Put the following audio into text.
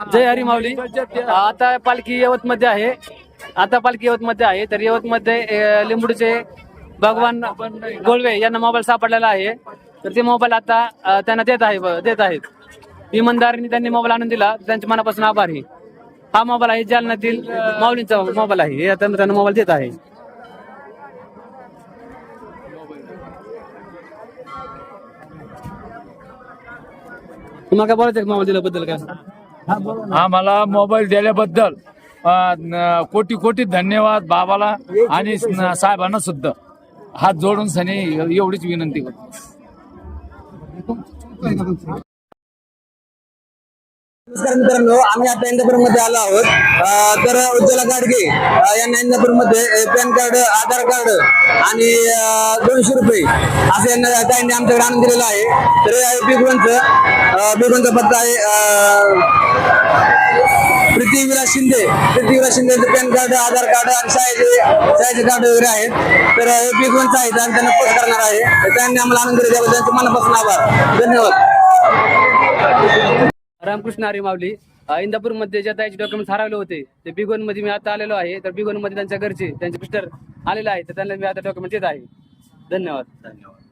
जय हरी माऊली. आता पालखी यवत मध्ये आहे. आता पालखी यवत मध्ये आहे. तर यवत मध्ये लिंबूडचे भगवान गोळवे यांना मोबाईल सापडलेला आहे. तर ते मोबाईल आता त्यांना देत आहे देत आहेत. इमानदारीने त्यांनी मोबाईल आणून दिला. त्यांच्या मनापासून आभार आहे. हा मोबाईल आहे जालन्यातील माऊलींचा मोबाईल आहे. हे त्यांना मोबाईल देत आहे. तुम्हाला काय बोलायचं मोबाईल दिल्याबद्दल काय? आम्हाला मोबाईल दिल्याबद्दल कोटी कोटी धन्यवाद बाबाला आणि साहेबांना सुद्धा. हात जोडून सनी एवढीच विनंती करतो. नमस्कार मित्रांनो आम्ही आता इंदापूरमध्ये आलो आहोत. तर उज्ज्वला गाडगे यांना इंदापूरमध्ये पॅन कार्ड आधार कार्ड आणि दोनशे रुपये असं यांना त्यांनी आमच्याकडे आणून दिलेलं आहे. तर बिगवनचं बिगवनचा पत्ता आहे अं, Prithviraj Shinde Shinde PAN card Aadhaar card आणि शाळेचे शाळेचे कार्ड वगैरे आहेत. तर हे बिगवनचं आहे आणि त्यांना पोस्ट करणार आहे. तर त्यांनी आम्हाला आनंद त्याबद्दल त्यांचे मनापासून आभार. धन्यवाद. रामकृष्ण हरी माऊली इंदापूरमध्ये ज्या ताईचे डॉक्युमेंट हरवले होते ते बिगोनमध्ये मी आता आलेलो आहे. तर बिगोनमध्ये त्यांच्या घरचे त्यांचे मिस्टर आलेले आहे तर त्यांना मी आता डॉक्युमेंट देत आहे. धन्यवाद. धन्यवाद.